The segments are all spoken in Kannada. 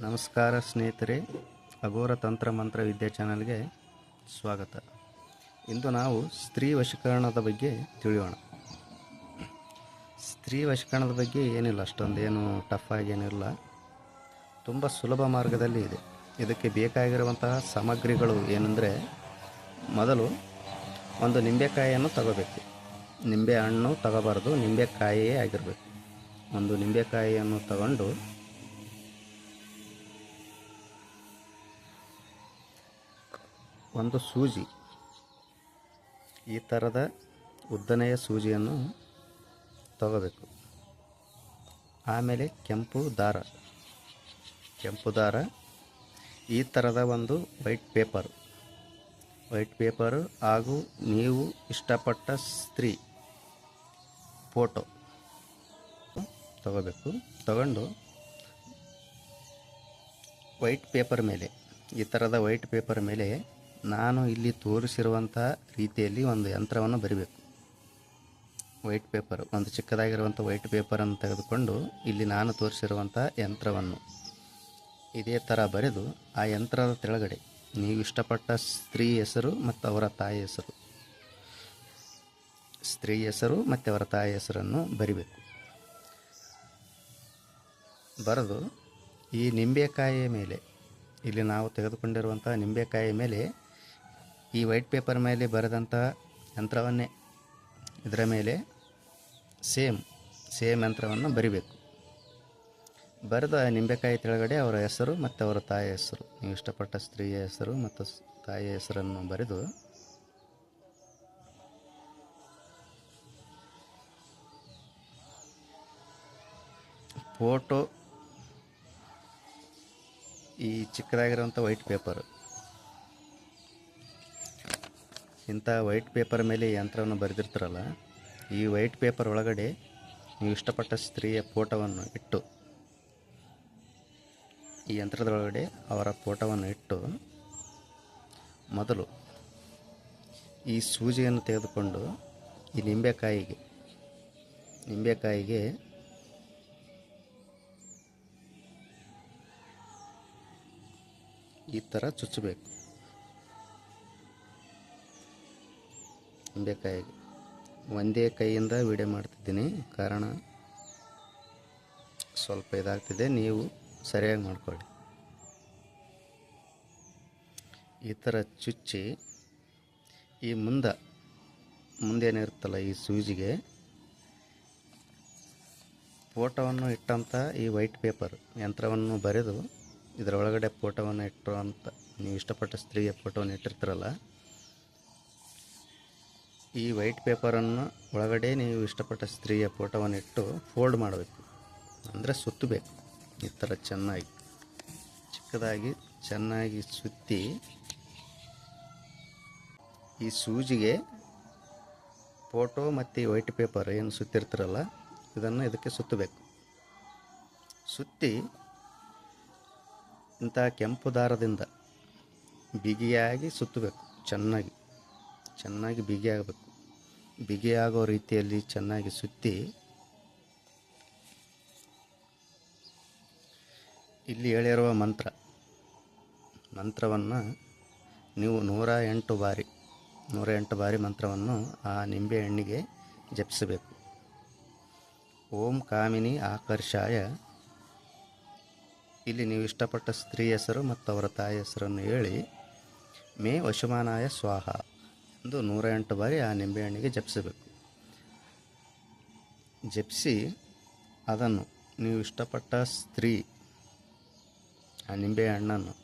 ನಮಸ್ಕಾರ ಸ್ನೇಹಿತರೆ, ಅಘೋರ ತಂತ್ರ ಮಂತ್ರ ವಿದ್ಯಾ ಚಾನಲ್ಗೆ ಸ್ವಾಗತ. ಇಂದು ನಾವು ಸ್ತ್ರೀ ವಶೀಕರಣದ ಬಗ್ಗೆ ತಿಳಿಯೋಣ. ಸ್ತ್ರೀ ವಶೀಕರಣದ ಬಗ್ಗೆ ಏನಿಲ್ಲ, ಅಷ್ಟೊಂದೇನು ಟಫ್ ಏನಿಲ್ಲ. ತುಂಬ ಸುಲಭ ಮಾರ್ಗದಲ್ಲಿ ಇದೆ. ಇದಕ್ಕೆ ಬೇಕಾಗಿರುವಂತಹ ಸಾಮಗ್ರಿಗಳು ಏನಂದರೆ, ಮೊದಲು ಒಂದು ನಿಂಬೆಕಾಯಿಯನ್ನು ತಗೋಬೇಕು. ನಿಂಬೆ ಹಣ್ಣು ತಗೋಬಾರ್ದು, ನಿಂಬೆಕಾಯಿಯೇ ಆಗಿರಬೇಕು. ಒಂದು ನಿಂಬೆಕಾಯಿಯನ್ನು ತಗೊಂಡು ಒಂದು ಸೂಜಿ. ಈ ಥರದ ಉದ್ದನೆಯ ಸೂಜಿಯನ್ನು ತಗೋಬೇಕು. ಆಮೇಲೆ ಕೆಂಪು ದಾರ. ಕೆಂಪು ದಾರ, ಈ ಥರದ ಒಂದು ವೈಟ್ ಪೇಪರ್. ವೈಟ್ ಪೇಪರು ಹಾಗೂ ನೀವು ಇಷ್ಟಪಟ್ಟ ಸ್ತ್ರೀ ಫೋಟೋ ತಗೋಬೇಕು. ತಗೊಂಡು ವೈಟ್ ಪೇಪರ್ ಮೇಲೆ, ಈ ಥರದ ವೈಟ್ ಪೇಪರ್ ಮೇಲೆ ನಾನು ಇಲ್ಲಿ ತೋರಿಸಿರುವಂಥ ರೀತಿಯಲ್ಲಿ ಒಂದು ಯಂತ್ರವನ್ನು ಬರಿಬೇಕು. ವೈಟ್ ಪೇಪರ್ ಒಂದು ಚಿಕ್ಕದಾಗಿರುವಂಥ ವೈಟ್ ಪೇಪರನ್ನು ತೆಗೆದುಕೊಂಡು ಇಲ್ಲಿ ನಾನು ತೋರಿಸಿರುವಂಥ ಯಂತ್ರವನ್ನು. ಇದೇ ಥರ ಬರೆದು ಆ ಯಂತ್ರದ ತೆಳಗಡೆ ನೀವು ಇಷ್ಟಪಟ್ಟ ಸ್ತ್ರೀ ಹೆಸರು ಮತ್ತು ಅವರ ತಾಯಿ ಹೆಸರು. ಸ್ತ್ರೀ ಹೆಸರು ಮತ್ತು ಅವರ ತಾಯಿ ಹೆಸರನ್ನು ಬರಿಬೇಕು. ಬರೆದು ಈ ನಿಂಬೆಕಾಯಿಯ ಮೇಲೆ, ಇಲ್ಲಿ ನಾವು ತೆಗೆದುಕೊಂಡಿರುವಂಥ ನಿಂಬೆಕಾಯಿಯ ಮೇಲೆ ಈ ವೈಟ್ ಪೇಪರ್ ಮೇಲೆ ಬರೆದಂತಹ ಯಂತ್ರವನ್ನೇ ಇದರ ಮೇಲೆ ಸೇಮ್ ಸೇಮ್ ಯಂತ್ರವನ್ನು ಬರಿಬೇಕು. ಬರೆದ ನಿಂಬೆಕಾಯಿ ತೆಳಗಡೆ ಅವರ ಹೆಸರು ಮತ್ತು ಅವರ ತಾಯಿಯ ಹೆಸರು. ನೀವು ಇಷ್ಟಪಟ್ಟ ಸ್ತ್ರೀಯ ಹೆಸರು ಮತ್ತು ತಾಯಿಯ ಹೆಸರನ್ನು ಬರೆದು ಫೋಟೋ ಈ ಚಿಕ್ಕದಾಗಿರುವಂಥ ವೈಟ್ ಪೇಪರ್ ಇಂಥ ವೈಟ್ ಪೇಪರ್ ಮೇಲೆ ಯಂತ್ರವನ್ನು ಬರೆದಿರ್ತಾರಲ್ಲ, ಈ ವೈಟ್ ಪೇಪರ್ ಒಳಗಡೆ ನೀವು ಇಷ್ಟಪಟ್ಟ ಸ್ತ್ರೀಯ ಫೋಟೋವನ್ನು ಇಟ್ಟು, ಈ ಯಂತ್ರದೊಳಗಡೆ ಅವರ ಫೋಟೋವನ್ನು ಇಟ್ಟು ಮೊದಲು ಈ ಸೂಜಿಯನ್ನು ತೆಗೆದುಕೊಂಡು ಈ ನಿಂಬೆಕಾಯಿಗೆ ನಿಂಬೆಕಾಯಿಗೆ ಈ ಥರ ಚುಚ್ಚಬೇಕು. ನಿಂಬೆಕಾಯಿಗೆ ಒಂದೇ ಕೈಯಿಂದ ವಿಡಿಯೋ ಮಾಡ್ತಿದ್ದೀನಿ. ಕಾರಣ ಸ್ವಲ್ಪ ಇದಾಗ್ತಿದೆ. ನೀವು ಸರಿಯಾಗಿ ಮಾಡ್ಕೊಳ್ಳಿ. ಈ ಥರ ಚುಚ್ಚಿ ಈ ಮುಂದೆ, ಮುಂದೇನಿರುತ್ತಲ್ಲ ಈ ಸೂಜಿಗೆ, ಫೋಟೋವನ್ನು ಇಟ್ಟಂಥ ಈ ವೈಟ್ ಪೇಪರ್, ಯಂತ್ರವನ್ನು ಬರೆದು ಇದರೊಳಗಡೆ ಫೋಟೋವನ್ನು ಅಂತ ನೀವು ಇಷ್ಟಪಟ್ಟ ಸ್ತ್ರೀಯ ಫೋಟೋವನ್ನು ಇಟ್ಟಿರ್ತೀರಲ್ಲ ಈ ವೈಟ್ ಪೇಪರನ್ನು ಒಳಗಡೆ ನೀವು ಇಷ್ಟಪಟ್ಟ ಸ್ತ್ರೀಯ ಫೋಟೋವನ್ನು ಇಟ್ಟು ಫೋಲ್ಡ್ ಮಾಡಬೇಕು. ಅಂದರೆ ಸುತ್ತಬೇಕು. ಈ ಥರ ಚೆನ್ನಾಗಿ, ಚಿಕ್ಕದಾಗಿ, ಚೆನ್ನಾಗಿ ಸುತ್ತಿ ಈ ಸೂಜಿಗೆ ಫೋಟೋ ಮತ್ತು ಈ ವೈಟ್ ಪೇಪರ್ ಏನು ಸುತ್ತಿರ್ತೀರಲ್ಲ, ಇದನ್ನು ಇದಕ್ಕೆ ಸುತ್ತಬೇಕು. ಸುತ್ತಿ ಇಂಥ ಕೆಂಪು ದಾರದಿಂದ ಬಿಗಿಯಾಗಿ ಸುತ್ತಬೇಕು. ಚೆನ್ನಾಗಿ ಚೆನ್ನಾಗಿ ಬಿಗಿಯಾಗಬೇಕು. ಬಿಗಿಯಾಗೋ ರೀತಿಯಲ್ಲಿ ಚೆನ್ನಾಗಿ ಸುತ್ತಿ, ಇಲ್ಲಿ ಹೇಳಿರುವ ಮಂತ್ರ. ಮಂತ್ರವನ್ನು ನೀವು ನೂರ ಎಂಟು ಬಾರಿ, ನೂರ ಎಂಟು ಬಾರಿ ಮಂತ್ರವನ್ನು ಆ ನಿಂಬೆ ಹಣ್ಣಿಗೆ ಜಪಿಸಬೇಕು. ಓಂ ಕಾಮಿನಿ ಆಕರ್ಷಾಯ. ಇಲ್ಲಿ ನೀವು ಇಷ್ಟಪಟ್ಟ ಸ್ತ್ರೀ ಹೆಸರು ಮತ್ತು ಅವರ ತಾಯಿ ಹೆಸರನ್ನು ಹೇಳಿ, ಮೇ ವಶಮಾನಾಯ ಸ್ವಾಹ. ಎಂದು ನೂರ ಎಂಟು ಬಾರಿ ಆ ನಿಂಬೆಹಣ್ಣಿಗೆ ಜಪಿಸಬೇಕು. ಜಪಿಸಿ ಅದನ್ನು ನೀವು ಇಷ್ಟಪಟ್ಟ ಸ್ತ್ರೀ ಆ ನಿಂಬೆಹಣ್ಣನ್ನು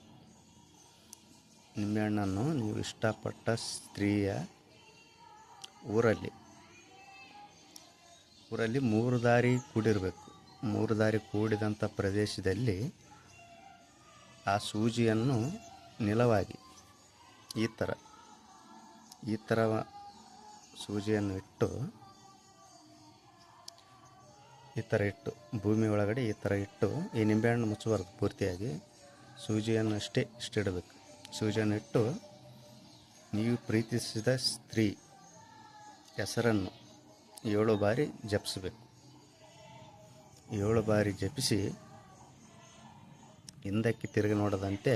ನಿಂಬೆಹಣ್ಣನ್ನು ನೀವು ಇಷ್ಟಪಟ್ಟ ಸ್ತ್ರೀಯ ಊರಲ್ಲಿ ಊರಲ್ಲಿ ಮೂರು ದಾರಿ ಕೂಡಿರಬೇಕು. ಮೂರು ದಾರಿ ಕೂಡಿದಂಥ ಪ್ರದೇಶದಲ್ಲಿ ಆ ಸೂಜಿಯನ್ನು ನಿಲವಾಗಿ ಈ ಥರ ಈ ಥರ ಸೂಜಿಯನ್ನು ಇಟ್ಟು, ಈ ಥರ ಇಟ್ಟು, ಭೂಮಿ ಒಳಗಡೆ ಈ ಥರ ಇಟ್ಟು, ಈ ನಿಂಬೆಹಣ್ಣು ಮುಚ್ಚಬಾರ್ದು ಪೂರ್ತಿಯಾಗಿ. ಸೂಜಿಯನ್ನು ಅಷ್ಟೇ ಇಷ್ಟಿಡಬೇಕು ಸೂಜಿಯನ್ನು ಇಟ್ಟು, ನೀವು ಪ್ರೀತಿಸಿದ ಸ್ತ್ರೀ ಹೆಸರನ್ನು ಏಳು ಬಾರಿ ಜಪಿಸಬೇಕು. ಏಳು ಬಾರಿ ಜಪಿಸಿ, ಹಿಂದಕ್ಕೆ ತಿರುಗಿ ನೋಡದಂತೆ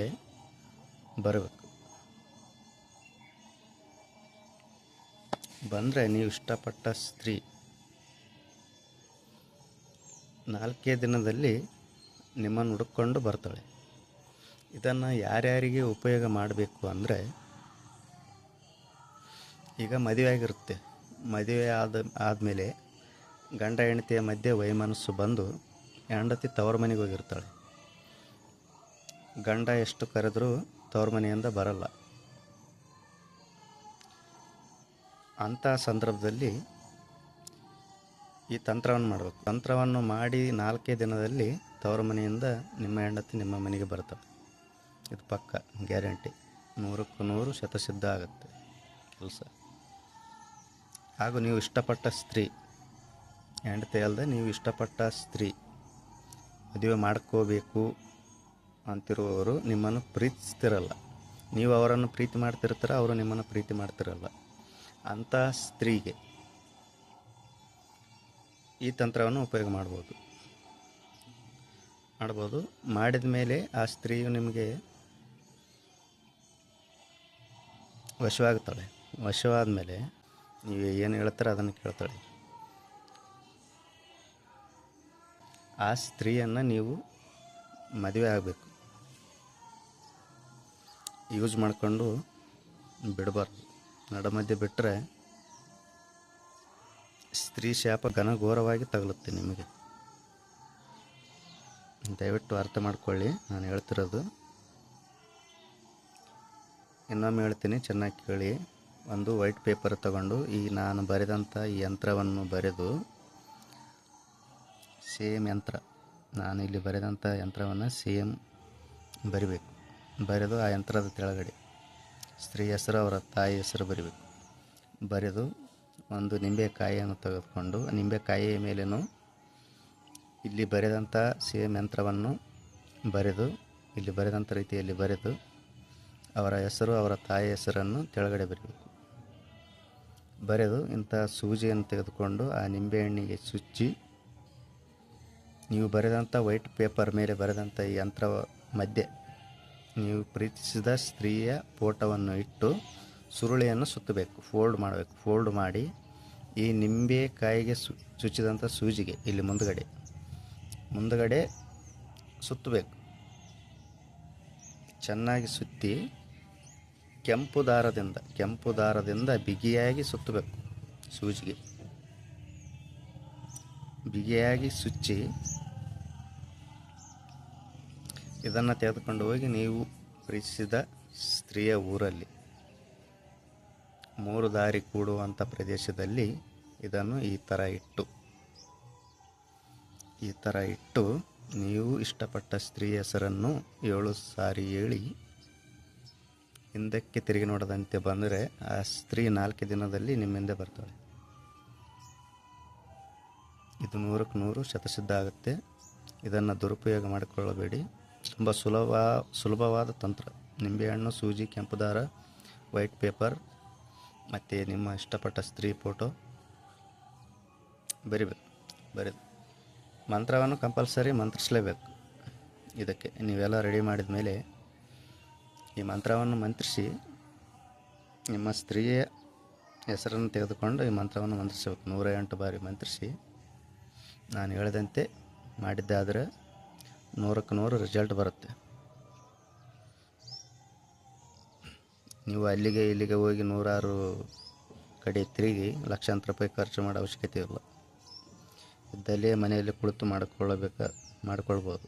ಬರಬೇಕು. ಬಂದರೆ ನೀವು ಇಷ್ಟಪಟ್ಟ ಸ್ತ್ರೀ. ನಾಲ್ಕೇ ದಿನದಲ್ಲಿ ನಿಮ್ಮನ್ನು ಹುಡುಕೊಂಡು ಬರ್ತಾಳೆ. ಇದನ್ನು ಯಾರ್ಯಾರಿಗೆ ಉಪಯೋಗ ಮಾಡಬೇಕು ಅಂದರೆ, ಈಗ ಮದುವೆ ಆಗಿರುತ್ತೆ. ಮದುವೆ ಆದ, ಆದಮೇಲೆ ಗಂಡ ಹೆಂಡತಿಯ ಮಧ್ಯೆ ವೈಮನಸ್ಸು ಬಂದು ಹೆಂಡತಿ ತವರ ಮನೆಗೆ ಹೋಗಿರ್ತಾಳೆ. ಗಂಡ ಎಷ್ಟು ಕರೆದರೂ ತವರ ಮನೆಯಿಂದ ಬರಲ್ಲ. ಅಂಥ ಸಂದರ್ಭದಲ್ಲಿ ಈ ತಂತ್ರವನ್ನು ಮಾಡಬೇಕು. ತಂತ್ರವನ್ನು ಮಾಡಿ ನಾಲ್ಕೇ ದಿನದಲ್ಲಿ ತವರ ಮನೆಯಿಂದ ನಿಮ್ಮ ಹೆಂಡತಿ ನಿಮ್ಮ ಮನೆಗೆ ಬರ್ತವೆ ಇದು ಪಕ್ಕ, ಗ್ಯಾರಂಟಿ. ನೂರಕ್ಕೂ ನೂರು ಶತಸಿದ್ಧ ಆಗುತ್ತೆ ಕೆಲಸ. ಹಾಗೂ ನೀವು ಇಷ್ಟಪಟ್ಟ ಸ್ತ್ರೀ, ಹೆಂಡತಿ ಅಲ್ಲದೆ ನೀವು ಇಷ್ಟಪಟ್ಟ ಸ್ತ್ರೀ, ಮದುವೆ ಮಾಡ್ಕೋಬೇಕು ಅಂತಿರುವವರು ನಿಮ್ಮನ್ನು ಪ್ರೀತಿಸ್ತಿರಲ್ಲ. ನೀವು ಅವರನ್ನು ಪ್ರೀತಿ ಮಾಡ್ತಿರ್ತೀರ, ಅವರು ನಿಮ್ಮನ್ನು ಪ್ರೀತಿ ಮಾಡ್ತಿರಲ್ಲ. ಅಂಥ ಸ್ತ್ರೀಗೆ. ಈ ತಂತ್ರವನ್ನು ಉಪಯೋಗ ಮಾಡ್ಬೋದು. ಮಾಡ್ಬೋದು. ಮಾಡಿದ ಮೇಲೆ ಆ ಸ್ತ್ರೀಯು ನಿಮಗೆ ವಶವಾಗುತ್ತಾಳೆ ವಶವಾದ ಮೇಲೆ ನೀವು ಏನು ಹೇಳ್ತಾರೆ ಅದನ್ನು ಕೇಳ್ತಾಳೆ. ಆ ಸ್ತ್ರೀಯನ್ನು ನೀವು ಮದುವೆ ಆಗಬೇಕು. ಯೂಸ್ ಮಾಡಿಕೊಂಡು ಬಿಡಬಾರ್ದು. ನಡಮಧ್ಯೆ ಬಿಟ್ಟರೆ ಸ್ತ್ರೀ ಶಾಪ ಘನಘೋರವಾಗಿ ತಗಲುತ್ತೆ ನಿಮಗೆ. ದಯವಿಟ್ಟು ಅರ್ಥ ಮಾಡ್ಕೊಳ್ಳಿ, ನಾನು ಹೇಳ್ತಿರೋದು. ಇನ್ನೊಮ್ಮೆ ಹೇಳ್ತೀನಿ, ಚೆನ್ನಾಗಿ ಕೇಳಿ. ಒಂದು ವೈಟ್ ಪೇಪರ್ ತಗೊಂಡು ಈ ನಾನು ಬರೆದಂಥ ಈ ಯಂತ್ರವನ್ನು ಬರೆದು, ಸೇಮ್ ಯಂತ್ರ ನಾನು ಇಲ್ಲಿ ಬರೆದಂಥ ಯಂತ್ರವನ್ನು ಸೇಮ್ ಬರಿಬೇಕು. ಬರೆದು ಆ ಯಂತ್ರದ ಕೆಳಗಡೆ ಸ್ತ್ರೀ ಹೆಸರು, ಅವರ ತಾಯಿ ಹೆಸರು ಬರಿಬೇಕು. ಬರೆದು ಒಂದು ನಿಂಬೆಕಾಯಿಯನ್ನು ತೆಗೆದುಕೊಂಡು, ನಿಂಬೆಕಾಯಿಯ ಮೇಲೇನು ಇಲ್ಲಿ ಬರೆದಂಥ ಸೇಮ್ ಯಂತ್ರವನ್ನು ಬರೆದು, ಇಲ್ಲಿ ಬರೆದಂಥ ರೀತಿಯಲ್ಲಿ ಬರೆದು, ಅವರ ಹೆಸರು, ಅವರ ತಾಯಿ ಹೆಸರನ್ನು ಕೆಳಗಡೆ ಬರೀಬೇಕು. ಬರೆದು ಇಂಥ ಸೂಜಿಯನ್ನು ತೆಗೆದುಕೊಂಡು ಆ ನಿಂಬೆಹಣ್ಣಿಗೆ ಚುಚ್ಚಿ ನೀವು ಬರೆದಂಥ ವೈಟ್ ಪೇಪರ್ ಮೇಲೆ ಬರೆದಂಥ ಈ ಯಂತ್ರ ಮಧ್ಯೆ ನೀವು ಪ್ರೀತಿಸಿದ ಸ್ತ್ರೀಯ ಫೋಟೋವನ್ನು ಇಟ್ಟು ಸುರುಳಿಯನ್ನು ಸುತ್ತಬೇಕು ಫೋಲ್ಡ್ ಮಾಡಬೇಕು. ಫೋಲ್ಡ್ ಮಾಡಿ ಈ ನಿಂಬೆಕಾಯಿಗೆ ಸು ಚುಚ್ಚಿದಂಥ ಸೂಜಿಗೆ ಇಲ್ಲಿ ಮುಂದುಗಡೆ ಮುಂದುಗಡೆ ಸುತ್ತಬೇಕು. ಚೆನ್ನಾಗಿ ಸುತ್ತಿ ಕೆಂಪು ದಾರದಿಂದ ಕೆಂಪು ದಾರದಿಂದ ಬಿಗಿಯಾಗಿ ಸುತ್ತಬೇಕು ಸೂಜಿಗೆ. ಬಿಗಿಯಾಗಿ ಸುಚ್ಚಿ ಇದನ್ನು ತೆಗೆದುಕೊಂಡು ಹೋಗಿ ನೀವು ಪ್ರೀತಿಸಿದ ಸ್ತ್ರೀಯ ಊರಲ್ಲಿ. ಮೂರು ದಾರಿ ಕೂಡುವಂಥ ಪ್ರದೇಶದಲ್ಲಿ ಇದನ್ನು ಈ ಥರ ಇಟ್ಟು, ಈ ಥರ ಇಟ್ಟು ನೀವು ಇಷ್ಟಪಟ್ಟ ಸ್ತ್ರೀ ಹೆಸರನ್ನು ಏಳು ಸಾರಿ ಹೇಳಿ ಹಿಂದಕ್ಕೆ ತಿರುಗಿ ನೋಡದಂತೆ ಬಂದರೆ ಆ ಸ್ತ್ರೀ ನಾಲ್ಕು ದಿನದಲ್ಲಿ ನಿಮ್ಮಿಂದ ಬರ್ತಾಳೆ. ಇದು ನೂರಕ್ಕೆ ನೂರು ಶತಸಿದ್ಧ ಆಗುತ್ತೆ. ಇದನ್ನು ದುರುಪಯೋಗ ಮಾಡಿಕೊಳ್ಳಬೇಡಿ. ತುಂಬ ಸುಲಭ, ಸುಲಭವಾದ ತಂತ್ರ. ನಿಂಬೆಹಣ್ಣು ಸೂಜಿ, ಕೆಂಪು ದಾರ, ವೈಟ್ ಪೇಪರ್, ಮತ್ತು ನಿಮ್ಮ ಇಷ್ಟಪಟ್ಟ ಸ್ತ್ರೀ ಫೋಟೋ. ಬರಿಬೇಕು, ಬರೀದು. ಮಂತ್ರವನ್ನು ಕಂಪಲ್ಸರಿ ಮಂತ್ರಿಸಲೇಬೇಕು. ಇದಕ್ಕೆ ನೀವೆಲ್ಲ ರೆಡಿ ಮಾಡಿದ ಮೇಲೆ ಈ ಮಂತ್ರವನ್ನು ಮಂತ್ರಿಸಿ ನಿಮ್ಮ ಸ್ತ್ರೀಯ ಹೆಸರನ್ನು ತೆಗೆದುಕೊಂಡು ಈ ಮಂತ್ರವನ್ನು ಮಂತ್ರಿಸಬೇಕು. ನೂರ ಎಂಟು ಬಾರಿ ಮಂತ್ರಿಸಿ. ನಾನು ಹೇಳಿದಂತೆ ಮಾಡಿದ್ದಾದರೆ ನೂರಕ್ಕೆ ನೂರು ರಿಸಲ್ಟ್ ಬರುತ್ತೆ. ನೀವು ಅಲ್ಲಿಗೆ ಇಲ್ಲಿಗೆ ಹೋಗಿ ನೂರಾರು ಕಡೆ ತಿರುಗಿ ಲಕ್ಷಾಂತರ ರೂಪಾಯಿ ಖರ್ಚು ಮಾಡೋ ಅವಶ್ಯಕತೆ ಇಲ್ಲ. ಇದ್ದಲ್ಲೇ ಮನೆಯಲ್ಲಿ ಕುಳಿತು ಮಾಡಿಕೊಳ್ಳಬೇಕ, ಮಾಡಿಕೊಳ್ಬೋದು.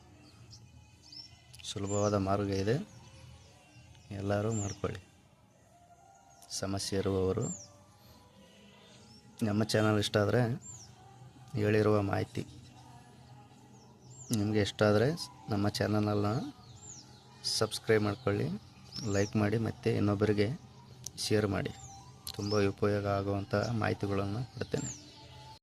ಸುಲಭವಾದ ಮಾರ್ಗ ಇದೆ. ಎಲ್ಲರೂ ಮಾಡಿಕೊಳ್ಳಿ. ಸಮಸ್ಯೆ ಇರುವವರು, ನಮ್ಮ ಚಾನಲ್ ಇಷ್ಟ ಆದರೆ ಹೇಳಿರುವ ಮಾಹಿತಿ. ನಿಮಗೆ ಇಷ್ಟ ಆದರೆ ನಮ್ಮ ಚಾನಲನ್ನು ಸಬ್ಸ್ಕ್ರೈಬ್ ಮಾಡ್ಕೊಳ್ಳಿ ಲೈಕ್ ಮಾಡಿ ಮತ್ತು ಇನ್ನೊಬ್ಬರಿಗೆ ಶೇರ್ ಮಾಡಿ. ತುಂಬ ಉಪಯೋಗ ಆಗುವಂಥ ಮಾಹಿತಿಗಳನ್ನು ಕೊಡ್ತೇನೆ.